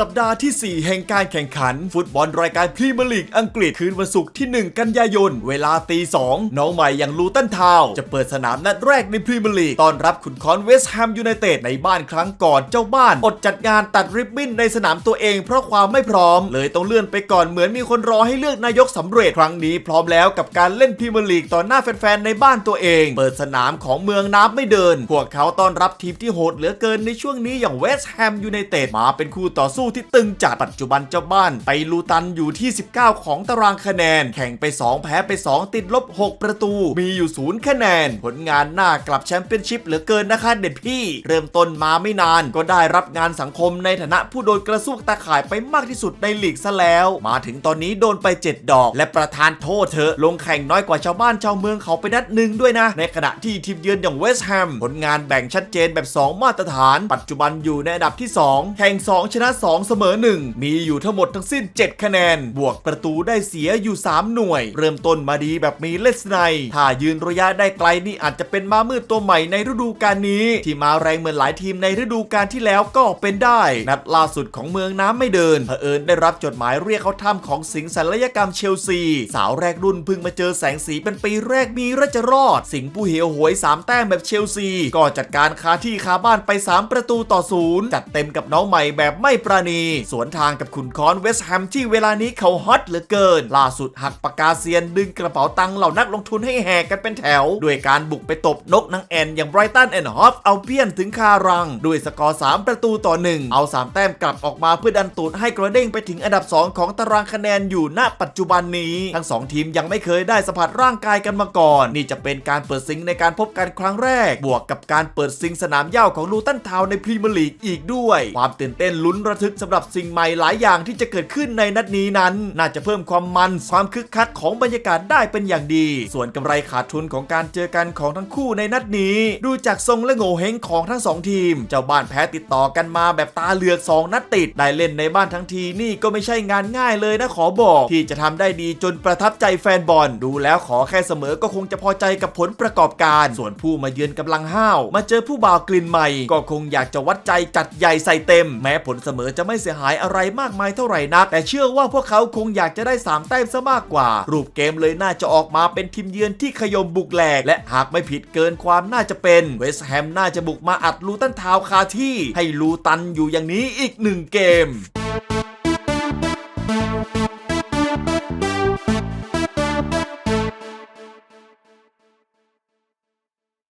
สัปดาห์ที่ 4 แห่งการแข่งขัน ฟุตบอลรายการพรีเมียร์ลีกอังกฤษคืนวันศุกร์ที่ 1 กันยายน เวลาตี2น้องใหม่อย่างลูตันทาว จะเปิดสนามนัดแรกในพรีเมียร์ลีกต้อนรับขุนคอนเวสต์แฮมยูไนเต็ดในบ้านครั้งก่อนเจ้าบ้าน อดจัดงานตัดริบบิ้นในสนามตัวเองเพราะความไม่พร้อม เลยต้องเลื่อนไปก่อนเหมือนมีคนรอให้เลือกนายกสำเร็จครั้งนี้พร้อมแล้วกับการเล่นพรีเมียร์ลีกต่อหน้าแฟนๆในบ้านตัวเอง เปิดสนามของเมืองน้ำไม่เดิน พวกเขาต้อนรับทีมที่โหดเหลือเกินในช่วงนี้อย่างเวสต์แฮมยูไนเต็ดมาเป็นคู่ต่อสู้ที่ตึงจัดปัจจุบันเจ้าบ้านไปลูตันอยู่ที่ 19 ของตารางคะแนน แข่งไป 2 แพ้ไป 2 ติดลบ 6 ประตู มีอยู่ 0 คะแนน ผลงานหน้ากลับแชมเปี้ยนชิพเหลือเกินนะคะเด็ดพี่ เริ่มต้นมาไม่นาน ก็ได้รับงานสังคมในฐานะผู้โดนกระซวกตาข่ายไปมากที่สุดในลีกซะแล้ว มาถึงตอนนี้โดนไป 7 ดอก และประธานโทษเธอลงแข่งน้อยกว่าชาวบ้านชาวเมืองเขาไปนัดหนึ่งด้วยนะ ในขณะที่ทีมเยือนอย่างเวสต์แฮมผลงานแบ่งชัดเจนแบบ 2 มาตรฐาน ปัจจุบันอยู่ในอันดับที่ 2 แข่ง 2 ชนะ 2เสมอ 1 มีอยู่ทั้งหมดทั้งสิ้น 7 คะแนน บวกประตูได้เสียอยู่ 3 หน่วย เริ่มต้นมาดีแบบมีเลสไนถ้ายืนระยะได้ไกลนี่อาจจะเป็นม้ามืดตัวใหม่ในฤดูกาลนี้ ที่มาแรงเหมือนหลายทีมในฤดูกาลที่แล้วก็เป็นได้ นัดล่าสุดของเมืองน้ำไม่เดินเผอิญได้รับจดหมายเรียกเขาทำของสิงห์ศัลยกรรมเชลซี สาวแรกรุ่นพิ่งมาเจอแสงสีเป็นปีแรกมีรัจะรอด สิงผู้เหี่ยวหวย 3 แต้มแบบเชลซี ก็จัดการคาที่คาบ้านไป 3 ประตูต่อศูนย์จัดเต็มกับน้องใหม่แบบไม่ปราณีสวนทางกับขุนค้อนเวสต์แฮมที่เวลานี้เขาฮอตเหลือเกิน ล่าสุดหักปากกาเซียนดึงกระเป๋าตังค์เหล่านักลงทุนให้แหกกันเป็นแถว ด้วยการบุกไปตบนกนางแอนอย่างไบรตันแอนฮอฟเอาเพี้ยนถึงคารัง ด้วยสกอร์ 3 ประตูต่อ 1 เอา 3 แต้มกลับออกมาเพื่อดันตูดให้กระเด้งไปถึงอันดับ 2 ของตารางคะแนนอยู่ณปัจจุบันนี้ ทั้ง 2 ทีมยังไม่เคยได้สัมผัสร่างกายกันมาก่อน นี่จะเป็นการเปิดซิงในการพบกันครั้งแรก บวกกับการเปิดซิงสนามเหย้าของลูตันทาวในพรีเมียร์ลีกอีกด้วย ความตื่นเต้นลุ้นระทึกสำหรับสิ่งใหม่หลายอย่างที่จะเกิดขึ้นในนัดนี้นั้น น่าจะเพิ่มความมันความคึกคักของบรรยากาศได้เป็นอย่างดี ส่วนกำไรขาดทุนของการเจอกันของทั้งคู่ในนัดนี้ ดูจากทรงและโง่เฮงของทั้งสองทีม เจ้าบ้านแพ้ติดต่อกันมาแบบตาเหลือก 2 นัดติด ได้เล่นในบ้านทั้งทีนี่ก็ไม่ใช่งานง่ายเลยนะขอบอก ที่จะทำได้ดีจนประทับใจแฟนบอลดูแล้วขอแค่เสมอก็คงจะพอใจกับผลประกอบการ ส่วนผู้มาเยือนกำลังห้าว มาเจอผู้บ่าวกลิ่นใหม่ ก็คงอยากจะวัดใจจัดใหญ่ใส่เต็ม แม้ผลเสมอจะไม่เสียหายอะไรมากมายเท่าไหร่นัก แต่เชื่อว่าพวกเขาคงอยากจะได้ 3 แต้มซะมากกว่า รูปเกมเลยน่าจะออกมาเป็นทีมเยือนที่ขยมบุกแหลก และหากไม่ผิดเกินความน่าจะเป็นเวสต์แฮมน่าจะบุกมาอัดลูตันทาวคาที่ ให้ลูตันอยู่อย่างนี้อีกหนึ่งเกม